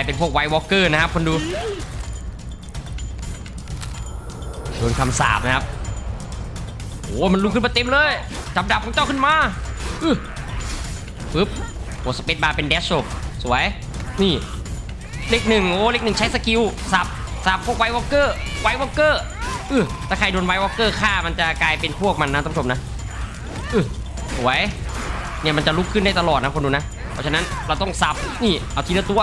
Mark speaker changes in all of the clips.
Speaker 1: ายเป็นพวกไวท์วอล์กเกอร์นะครับคนดูโดนคำสาปนะครับโอ้มันลุกขึ้นมาเต็มเลยจับดาบของเจ้าขึ้นมาปึ๊บกดสเปซบาร์เป็นแดชโชสวยนี่เลขหนึ่งโอ้เลขหนึ่งใช้สกิลสับสับพวกไวท์วอล์กเกอร์ไวท์วอล์กเกอร์อือถ้าใครโดนไวท์วอล์กเกอร์ฆ่ามันจะกลายเป็นพวกมันนะท่านผู้ชมนะอือสวยเนี่ยมันจะลุกขึ้นได้ตลอดนะคนดูนะ เพราะฉะนั้นเราต้องสับนี่เอาทีละตัว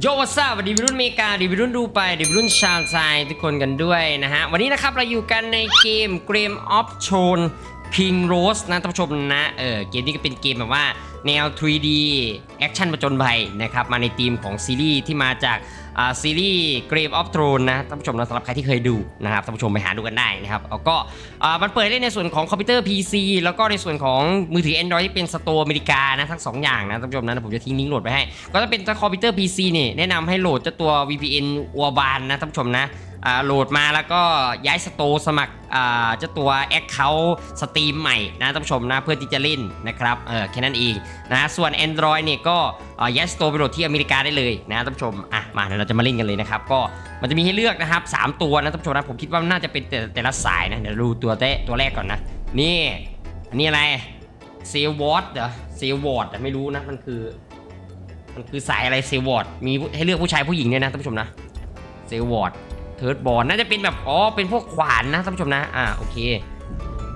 Speaker 1: โยวัสดีสวัสดีวิรุ่นเมกาดีวิรุ่นดูไปดีวิรุ่นชาวไทยทุกคนกันด้วยนะฮะ วันนี้นะครับเราอยู่กันในเกมเกมออฟโชนพิงโรสนะท่านผู้ชมนะ เออเกมนี้ก็เป็นเกมแบบว่าแนว 3D แอคชั่นประจนภัยนะครับมาในธีมของซีรีส์ที่มาจากาซีรีส์ Game of Thrones นะท่านผู้ชมนะสำหรับใครที่เคยดูนะครับท่านผู้ชมไปหาดูกันได้นะครับแล้วก็มันเปิดได้ในส่วนของคอมพิวเตอร์ PC แล้วก็ในส่วนของมือถือ Android ที่เป็นสโตร์อเมริกานะทั้งสองอย่างนะท่านผู้ชมนะผมจะทิ้งลิงก์โหลดไปให้ ก็ถ้าเป็นคอมพิวเตอร์ PC นี่แนะนำให้โหลดเจ้าตัว VPN วัวบานนะท่านผู้ชมนะโหลดมาแล้วก็ย้ายสโตร์สมัครเจ้าตัว Account สตรีมใหม่นะท่านผู้ชมนะเพื่อที่จะเล่นนะครับเออแค่นั้นเองนะส่วน Android เนี่ยก็ย้ายสโตไปโหลดที่อเมริกาได้เลยนะท่านผู้ชมอะมาเดี๋ยวเราจะมาเล่นกันเลยนะครับก็มันจะมีให้เลือกนะครับสามตัวนะท่านผู้ชมนะผมคิดว่าน่าจะเป็นแต่แต่ละสายนะเดี๋ยวดูตัวเตะตัวแรกก่อนนะ นี่อันนี้อะไรเซลวอตเหรอเซลวอตไม่รู้นะมันคือ มันคือสายอะไรเซลวอร์ดมีให้เลือกผู้ชายผู้หญิงเนี่ยนะท่านผู้ชมนะเซลวอร์ดเทิร์ดบอลน่าจะเป็นแบบอ๋อเป็นพวกขวานนะท่านผู้ชมนะอ่าโอเค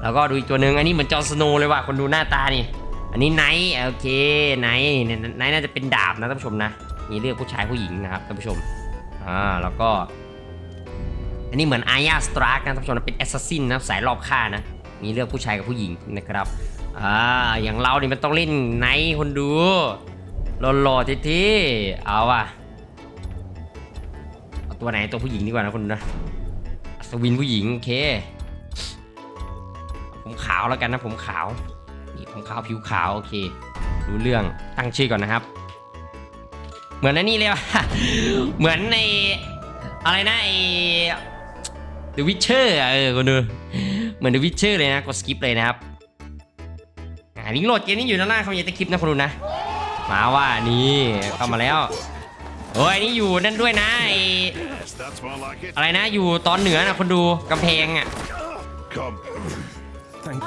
Speaker 1: แล้วก็ดูอีกตัวหนึ่งอันนี้เหมือนจอร์สโนเลยว่ะคนดูหน้าตานี่ อันนี้ไนท์โอเคไนท์ไนท์น่าจะเป็นดาบนะท่านผู้ชมนะมีเลือกผู้ชายผู้หญิงนะครับท่านผู้ชมอ่าแล้วก็ อันนี้เหมือนอาญาสตราร์กนะท่านผู้ชมนะเป็นแอสซัสซินนะสายรอบฆ่านะมีเลือกผู้ชายกับผู้หญิงนะครับอ่าอย่างเราเนี่มันต้องเล่นไนท์คนดูหล่อๆทีๆเอาว่ะเอาตัวไหนตัวผู้หญิงดีกว่านะคุณนะอัศวินผู้หญิงโอเคผมขาวแล้วกันนะผมขาว นี่ผมขาวผิวขาวโอเครู้เรื่องตั้งชื่อก่อนนะครับ เหมือนอันนี้เลยว่ะเหมือนในอะไรนะไอ The Witcher อะเออคุณดูเหมือน The Witcher เลยนะกดสกิปเลยนะครับอ่าลิงโหลดเกมนี้อยู่ด้านล่างคำยันตะคลิปนะคุณดูนะ มาว่านี่เข้ามาแล้วโอ้ยนี่อยู่นั่นด้วยนะไออะไรนะอยู่ตอนเหนือนะคนดูกำแพงอะ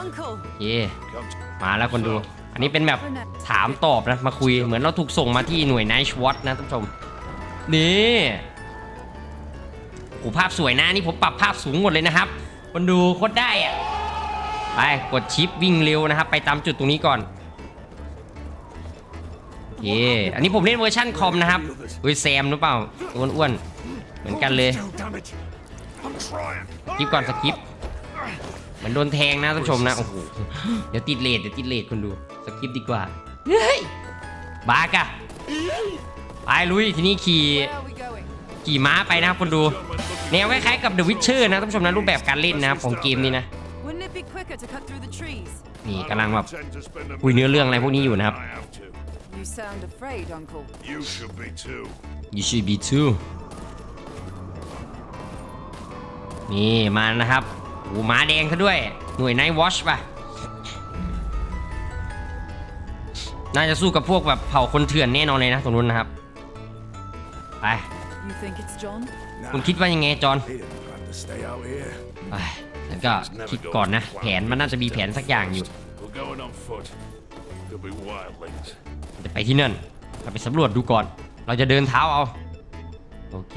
Speaker 2: Uncle,
Speaker 1: เย่
Speaker 3: come.
Speaker 1: มาแล้วคนดู อันนี้เป็นแบบถามตอบนะมาคุยเหมือนเราถูกส่งมาที่หน่วยไนช์วอตนะท่านผู้ชม นี่โอ้ภาพสวยนะนี่ผมปรับภาพสูงหมดเลยนะครับ คนดูโคตรได้อะไปกดชิปวิ่งเร็วนะครับ ไปตามจุดตรงนี้ก่อนโอเคอันนี้ผมเล่นเวอร์ชั่นคอมนะครับเฮ้ยแซมหรือเปล่าตัวอ้วนๆเหมือนกันเลย
Speaker 3: Still, damn it. I'm trying.
Speaker 1: สกิปก่อนสกิปเห มือนโดนแทงนะท่านผู้ชมนะ โอ้โห เดี๋ยวติดเลทเดี๋ยวติดเลทคนดู สกิปดีกว่า เฮ้ย บากะไปลุย ทีนี้ขี่
Speaker 2: where are we going?
Speaker 1: ขี่ม้าไปนะครับคนดู แนวคล้ายๆกับ The Witcher นะท่านผู้ชมนะรูปแบบการเล่นนะครับของเกมนี้นะ
Speaker 2: Wouldn't it be quicker to cut through the trees?
Speaker 1: นี่กำลังแบบ
Speaker 3: Tend to spend a
Speaker 1: คุยเนื้อเรื่องอะไรพวกนี้อยู่นะครับ
Speaker 3: I have to.
Speaker 2: You sound afraid, Uncle.
Speaker 3: You should be too.
Speaker 1: You should be too นี่มานะครับ โอ้ม้าแดงซะด้วย หน่วย Night Watch ป่ะ น่าจะสู้กับพวกแบบเผ่าคนเถื่อนแน่นอนเลยนะตรงนู้นนะครับ ไป
Speaker 2: You think it's John?
Speaker 1: คุณคิดว่ายังไงจอห์น
Speaker 3: He didn't plan to stay out here.
Speaker 1: ไปฉันก็คิดก่อนนะ แผนมันน่าจะมีแผนสักอย่างอยู่
Speaker 3: We're going on foot. Could be wildlings.
Speaker 1: จะไปที่นั่นเราไปสำรวจดูก่อน เราจะเดินเท้าเอา โอเค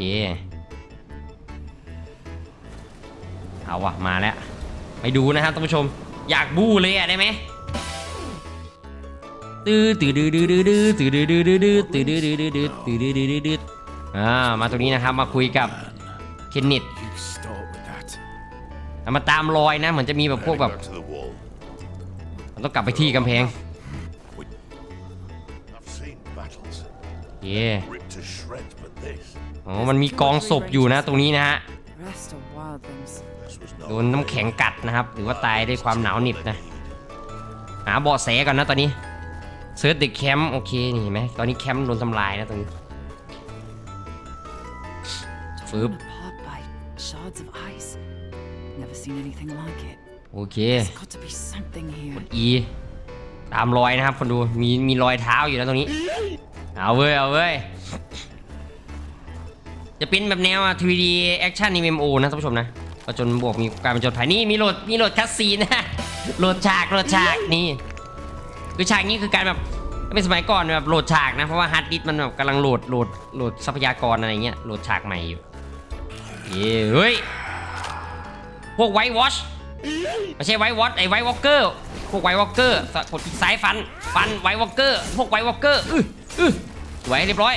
Speaker 1: เอาวะมาแล้วไปดูนะครับท่านผู้ชม อยากบู้เลยอะได้ไหมตื้อตื้อดื้อดื้อดื้อดื้อตื้อดื้อดื้อดื้อดื้อตื้อดื้อดื้อดื้อดื้อตื้อดื้อดื้อดื้อดื้ออ่ามาตรงนี้นะครับมาคุยกับเคนนิต
Speaker 3: You start with that.
Speaker 1: มาตามรอยนะเหมือนจะมีแบบพวก
Speaker 3: Heading
Speaker 1: แบบ
Speaker 3: back to the wall.
Speaker 1: มันต้องกลับไปที่กำแพง
Speaker 3: I've seen battles
Speaker 1: เย่
Speaker 3: ripped to shreds, but this.
Speaker 1: อ๋อมันมีกองศพอยู่นะตรงนี้นะฮะ โดนน้ำแข็งกัดนะครับ หรือว่าตายด้วยความหนาวหน็บนะ หาเบาะแสก่อนนะตอนนี้เซิร์ชเดอะแคมป์โอเคนี่เห็นไหมตอนนี้แคมป์โดนทำลายนะตรงนี้ฟืบโอเค
Speaker 2: There's got to be something here.
Speaker 1: อีตามรอยนะครับคนดูมีมีรอยเท้าอยู่นะตรงนี้ เอาเว้ยเอาเว้ย จะเป็นแบบแนว 3D action MMO นะท่านผู้ชมนะก็จนบวกมีการเป็นจดภัยนี่มีโหลดมีโหลดคัสซีนนะโหลดฉากโหลดฉากนี่คือฉากนี้คือการแบบเป็นสมัยก่อนแบบโหลดฉากนะเพราะว่าฮาร์ดดิสก์มันแบบกำลังโหลดโหลดโหลดทรัพยากรอะไรเงี้ยโหลดฉากใหม่อยู่เย้เฮ้ยพวกไวท์วอชไม่ใช่ไวท์วอตไอไวท์วอลเกอร์พวกไวท์วอลเกอร์กดซ้ายฟันฟันไวท์วอลเกอร์พวกไวท์วอลเกอร์อื้ออื้อสวยเรียบร้อย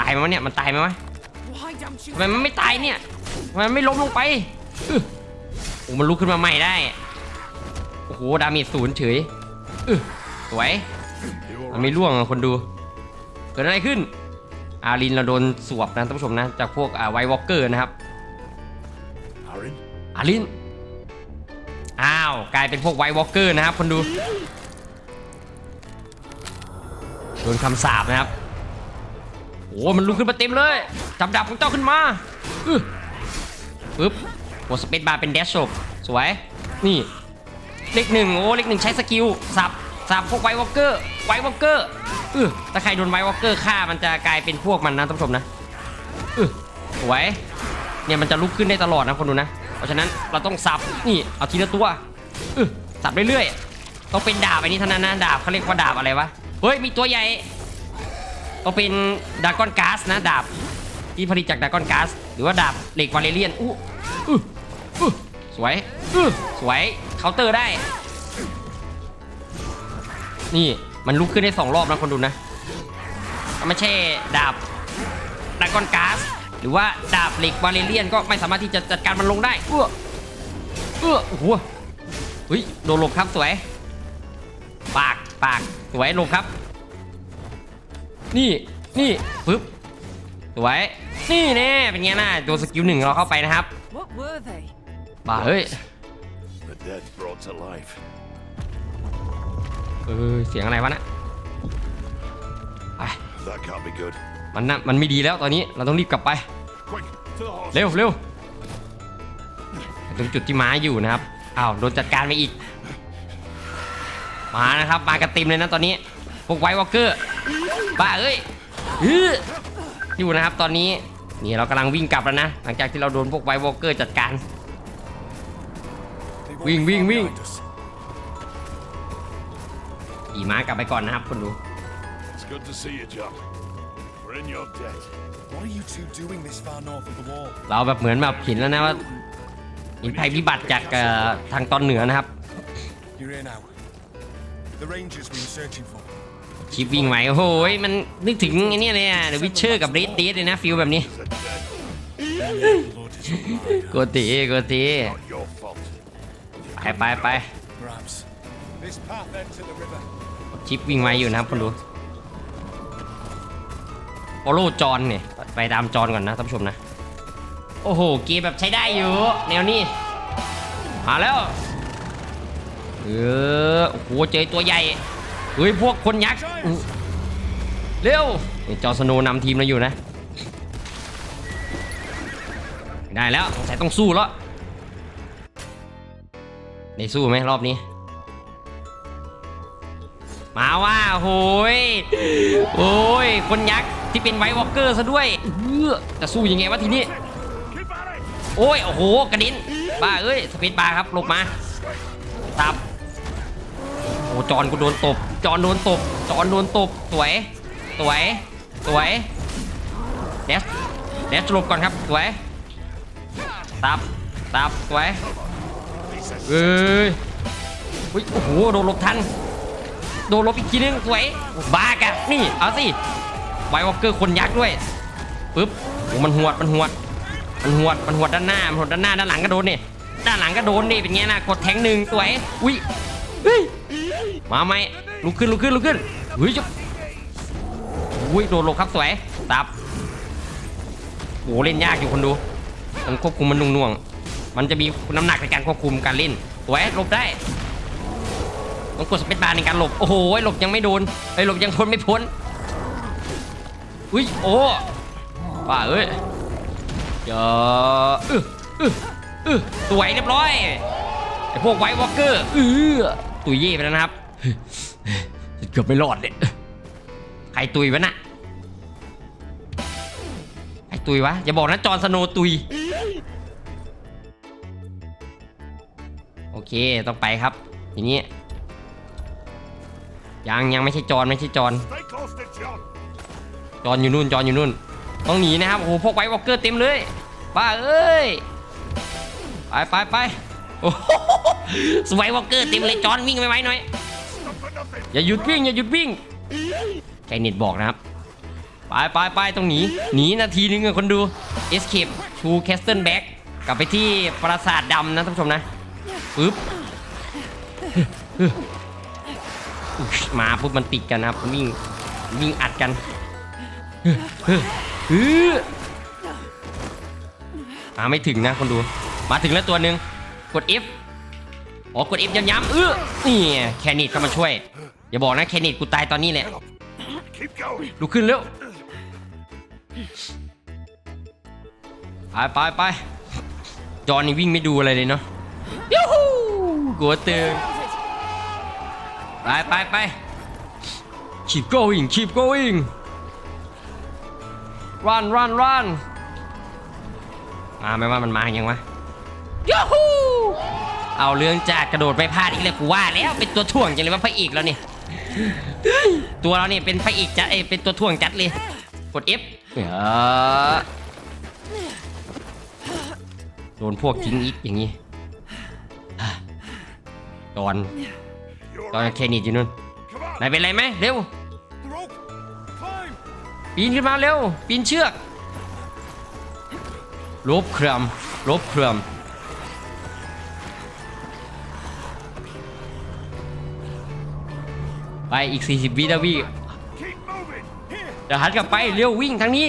Speaker 1: ตายไหมวะเนี่ยมันตายไหมวะ ทำไมมันไม่ตายเนี่ยทำไมมันไม่ล้มลงไปอื้อโอ้มันลุกขึ้นมาใหม่ได้ โอ้โห ดาเมจศูนย์เฉยอื้อสวย
Speaker 3: You
Speaker 1: มัน
Speaker 3: alright?
Speaker 1: ไม่ร่วงอะคนดู เกิดอะไรขึ้น อารินเราโดนสวบนะท่านผู้ชมนะ จากพวกไวท์วอลเกอร์นะครับ
Speaker 3: Aaron?
Speaker 1: อาลิน อ้าว กลายเป็นพวกไวท์วอล์กเกอร์นะครับ คนดู โดนคำสาปนะครับโอ้มันลุกขึ้นมาเต็มเลยจับดาบของเจ้าขึ้นมาอือปึ๊บกดสเปซบาร์เป็นเดชโชบสวย นี่ เลขหนึ่งโอ้เลขหนึ่งใช้สกิลสับสับพวกไววอลเกอร์ไววอลเกอร์อือถ้าใครโดนไววอลเกอร์ฆ่ามันจะกลายเป็นพวกมันนะท่านผู้ชมนะอือสวยเนี่ยมันจะลุกขึ้นได้ตลอดนะคนดูนะ เพราะฉะนั้นเราต้องสับนี่เอาทีละตัวอึสับเรื่อยๆต้องเป็นดาบไอ้นี่เท่านั้นนะดาบเขาเรียกว่าดาบอะไรวะเฮ้ยมีตัวใหญ่ ต้องเป็นดากอนก๊าซนะดาบที่ผลิตจากดากอนก๊าซหรือว่าดาบเหล็กวาเลเรียนอู้อู้อู้สวยอู้สวยเคาน์เตอร์ได้ นี่มันลุกขึ้นได้สองรอบนะคนดูนะไม่ใช่ดาบดากอนก๊าซหรือว่าดาบเหล็กวาเลเรียนก็ไม่สามารถที่จะจัดการมันลงได้เอื้อเอื้อโอ้โหเฮ้ยโดนหลบครับสวย ปากปากสวยหลบครับ นี่นี่ปึ๊บสวยนี่แน่เป็นไงน่ะตัวสกิลหนึ่งเราเข้าไปนะครับ
Speaker 2: What were they?
Speaker 1: บ้าเฮ้ย
Speaker 3: The dead brought to life.
Speaker 1: เออเสียงอะไรวะนะไป
Speaker 3: That can't be good.
Speaker 1: มันน่ะมันไม่ดีแล้วตอนนี้เราต้องรีบกลับไป
Speaker 3: Quick, to the horse.
Speaker 1: เร็วเร็วตรงจุดที่ม้าอยู่นะครับอ้าวโดนจัดการไปอีก มานะครับมากันเต็มเลยนะตอนนี้พวกไวท์วอลเกอร์ บ้าเอ้ยอื้ออยู่นะครับตอนนี้นี่เรากำลังวิ่งกลับแล้วนะ หลังจากที่เราโดนพวกไวท์วอลเกอร์จัดการ
Speaker 3: They won't
Speaker 1: Wing,
Speaker 3: be
Speaker 1: wing,
Speaker 3: far
Speaker 1: wing.
Speaker 3: behind us.
Speaker 1: ขี่ม้ากลับไปก่อนนะครับคนดู
Speaker 3: It's good to see you, John. We're in your debt.
Speaker 4: What are you two doing this far north of the wall?
Speaker 1: เราแบบเหมือนแบบเห็นแล้วนะว่าเห็นภัยพิบัติจากเอ่อทางตอนเหนือนะครับ
Speaker 4: You're here now. The rangers we were searching for.
Speaker 1: ชิปวิ่งไหวโอ้โหยมันนึกถึงไอ้นี่เลยอะเดวิชเชอร์กับเรดเดเลยนะฟิลแบบนี้โกติโกติไปไปไป
Speaker 4: Perhaps. This path led to the river.
Speaker 1: ชิปวิ่งไวอยู่นะครับคนดูโอโลจอนเนี่ยไปตามจอนก่อนนะท่านผู้ชมนะ โอ้โหเกมแบบใช้ได้อยู่ แนวนี้มาแล้วเออโอ้โหเจอตัวใหญ่ เฮ้ยพวกคนยักษ์อื้อเร็วนี่จอร์สโนว์นำทีมเราอยู่นะ ได้แล้วสงสัยต้องสู้แล้วได้สู้ไหมรอบนี้ มาว่าโหยโอ้ยคนยักษ์ที่เป็นไวท์วอล์กเกอร์ซะด้วยเอื้อจะสู้ยังไงวะทีนี้
Speaker 3: Keep at it!
Speaker 1: โอ้ยโอ้โหกระเด็นบ้าเอ้ยสปีดบาร์ครับลงมาตับโอ้จอนกูโดนตบ จอนโดนตบจอนโดนตบสวย สวย สวยเดสเดสหลบก่อนครับสวยตับตับสวยเอ้ยอุ๊ยโอ้โหโดนลบทันโดนลบอีกทีนึงสวยบ้ากะนี่เอาสิไววอลเกอร์คนยักษ์ด้วยปึ๊บโอ้มันหวดมันหวด มันหวดมันหวดด้านหน้ามันหวดด้านหน้าด้านหลังก็โดนนี่ด้านหลังก็โดนนี่เป็นไงนะกดแทงหนึ่งสวยอุ้ยเฮ้ยมาไหม ลุกขึ้นลุกขึ้นลุกขึ้นเฮ้ยจุ๊บอุ้ยโดนลงครับสวยตับโหเล่นยากอยู่คนดูมันควบคุมมันนุ่งๆมันจะมีน้ำหนักในการควบคุมการเล่นสวยหลบได้ต้องกดสเปซบาร์ในการหลบโอ้โหหลบยังไม่โดนไอ้หลบยังพ้นไม่พ้นอุ้ยโอ้บ้าเอ้ยเจออึออึอึสวยเรียบร้อยไอ้พวกไวท์วอล์กเกอร์เออตุยเย่ไปแล้วนะครับ เกือบไม่รอดเลยใครตุยวะน่ะใครตุยวะอย่าบอกนะจอร์นสโนตุย โอเคต้องไปครับทีนี้ยังยังไม่ใช่จอนไม่ใช่จอนจอนอยู่นู่นจอนอยู่นู่น ต้องหนีนะครับโอ้โหพวกไวท์วอลเกอร์เต็มเลยบ้าเอ้ยไปไปไปโอ้โหสไวท์วอลเกอร์เต็มเลยจอนวิ่งไปไว้หน่อย อย่าหยุดวิ่งอย่าหยุดวิ่งใจเน็ตบอกนะครับ ไปไปไปต้องหนีหนีนาทีนึงอะคนดู escape to castle back กลับไปที่ปราสาทดำนะท่านผู้ชมนะปึ๊บมาปุ๊บมันติดกันนะครับมันวิ่งวิ่งอัดกันฮมาไม่ถึงนะคนดู มาถึงแล้วตัวหนึ่งกด F อ๋อกด F ย้ำๆเออนี่แคนิดก็มาช่วย อย่าบอกนะแคนิดกูตายตอนนี้แหละ
Speaker 3: Keep going.
Speaker 1: ลุกขึ้นเร็ว ไปไปไปจอห์นนี่วิ่งไม่ดูอะไรเลยเนาะยูฮูกลัวตึงไปไปไป keep going keep going run run run มาไหมว่ามันมายังวะยูฮูเอาเรื่องจากกระโดดไปพลาดอีกเลยกูว่าแล้วเป็นตัวถ่วงจังเลยว่าพระเอกแล้วเนี่ย ตัวเราเนี่ยเป็นพระเอกจัดเอยเป็นตัวถ่วงจัดเลย กด F เออโดนพวกทิ้งอีกอย่างนี้ตอนตอนเคนิดอยู่นู่นนายเป็นไรไหมเร็ว ปีนขึ้นมาเร็ว ปีนเชือกลบเครมลบเครม ไปอีก 40 วินะ
Speaker 3: พี่
Speaker 1: เดี๋ยวหันกลับไปเร็ววิ่งทางนี้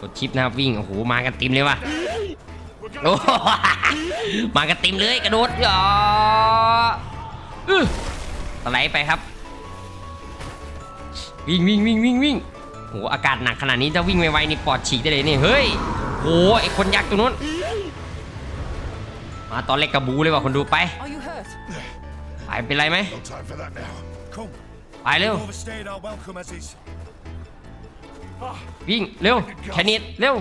Speaker 1: กดชิปนะครับวิ่งโอ้โหมากันต็มเลยว่ะโอ้มากันต็มเลยกระโดดอย่าอื้อสไลด์ไปครับ วิ่งวิ่งวิ่งวิ่งวิ่งโอ้โหอากาศหนักขนาดนี้จะวิ่งไวๆนี่ปอดฉีกได้เลยนี่เฮ้ยโอ้ไอคนยักษ์ตัวนู้นมาตอนเล็กกระบูเลยว่ะคนดูไป ไปเป็นไรไหม
Speaker 3: No time for that now.
Speaker 4: Come.
Speaker 1: ไปเร็ว
Speaker 4: Overstayed our welcome as is.
Speaker 1: วิ่งเร็วแคนิดเร็ว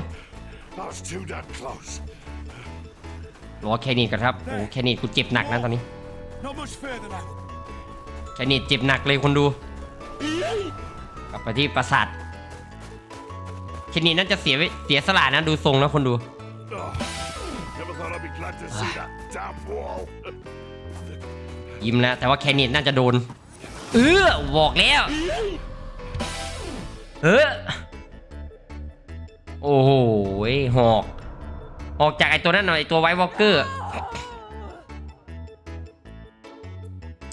Speaker 3: That was too damn close.
Speaker 1: รอแคนิดกันครับโอ้แคนิดกูเจ็บหนักนะตอนนี้
Speaker 4: Not much further now.
Speaker 1: แคนิดเจ็บหนักเลยคนดู กลับไปที่ปราสาทแคนิดน่าจะเสียไว้เสียสละนะดูทรงนะคนดู
Speaker 3: Oh, never thought I'd be glad to see that damn wall.
Speaker 1: ยิ้มแล้วแต่ว่าแคนิดน่าจะโดน เออบอกแล้ว เออโอ้โหหอกออกจากไอตัวนั้นหน่อยตัวไวท์วอล์กเกอร์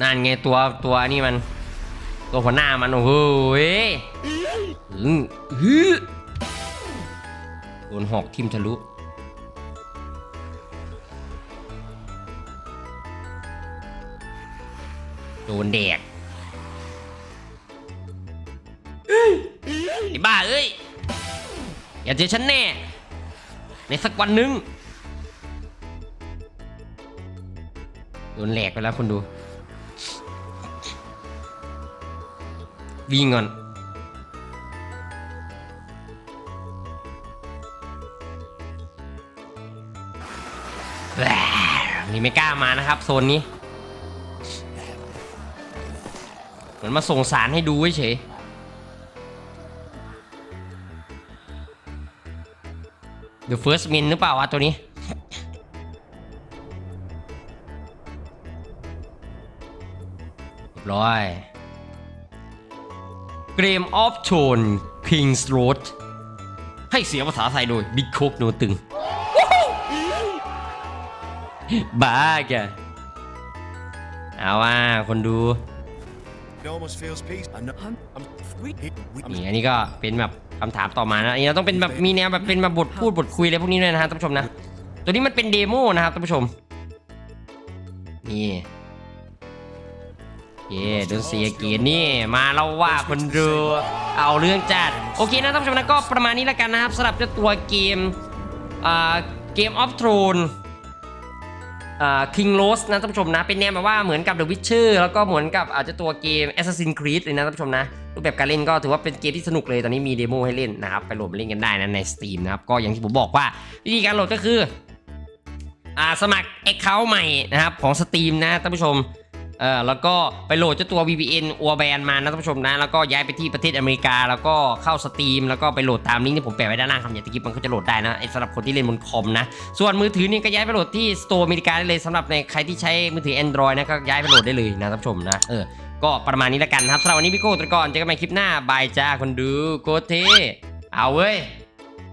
Speaker 1: นั่นไงตัวตัวนี่มัน ตัวหัวหน้ามัน โอ้โหโดนหอกทิ่มทะลุ โดนแดกไอ้บ้าเอ้ย อย่าเจอฉันแน่ ในสักวันหนึ่งโดนแหลกไปแล้วคนดู วิ่งก่อนแหม่นี่ไม่กล้ามานะครับ โซนนี้ มือนมาส่งสารให้ดูเฉยเดี๋ยว first min หรือเปล่าวะตัวนี้ ร้อย Game of Thrones King's Road ให้เสียภาษาไทยโดย Big Cook โนตึง บ้าแกเอาว่าคนดู นี่อันนี้ก็เป็นแบบคำถามต่อมานะอันนี้เราต้องเป็นแบบมีแนวแบบเป็นแบบบทพูดบทคุยอะไรพวกนี้ด้วยนะฮะท่านผู้ชมนะ ตัวนี้มันเป็นเดโมนะครับท่านผู้ชม นี่เย่ดนเสียเกียรนี่มาเล่าว่าคนดูเอาเรื่องจัด โอเคนะท่านผู้ชมนะก็ประมาณนี้แล้วกันนะครับสำหรับเจ้าตัวเกมอ่าเกมออฟทรอนอ่า คิงโรสนะท่านผู้ชมนะ เป็นแนวแบบว่าเหมือนกับ The Witcher แล้วก็เหมือนกับอาจจะตัวเกม Assassin's Creed เลยนะท่านผู้ชมนะ รูปแบบการเล่นก็ถือว่าเป็นเกมที่สนุกเลย ตอนนี้มีเดโมให้เล่นนะครับ ไปโหลดมาเล่นกันได้นะใน Steam นะครับ ก็อย่างที่ผมบอกว่าวิธีการโหลดก็คืออสมัคร Account ใหม่นะครับของ Steam นะท่านผู้ชม เออแล้วก็ไปโหลดเจ้าตัว VPN อัวแบนมานะท่านผู้ชมนะ แล้วก็ย้ายไปที่ประเทศอเมริกา แล้วก็เข้า Steam แล้วก็ไปโหลดตามลิงก์ที่ผมแปะไว้ด้านล่างคำอย่าตะกี้มันก็จะโหลดได้นะไอ้สำหรับคนที่เล่นบนคอมนะ ส่วนมือถือนี่ก็ย้ายไปโหลดที่ Store อเมริกาได้เลยสำหรับในใครที่ใช้มือถือ Android นะก็ย้ายไปโหลดได้เลยนะท่านผู้ชมนะเออก็ประมาณนี้แล้วกันครับสำหรับวันนี้พี่โก้ตะกอนเจอกันใหม่คลิปหน้าบายจ้าคนดูโคตรเทเอาเว้ย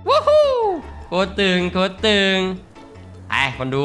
Speaker 1: วู้ฮู้โคตรตึงโคตรตึงไปคนดู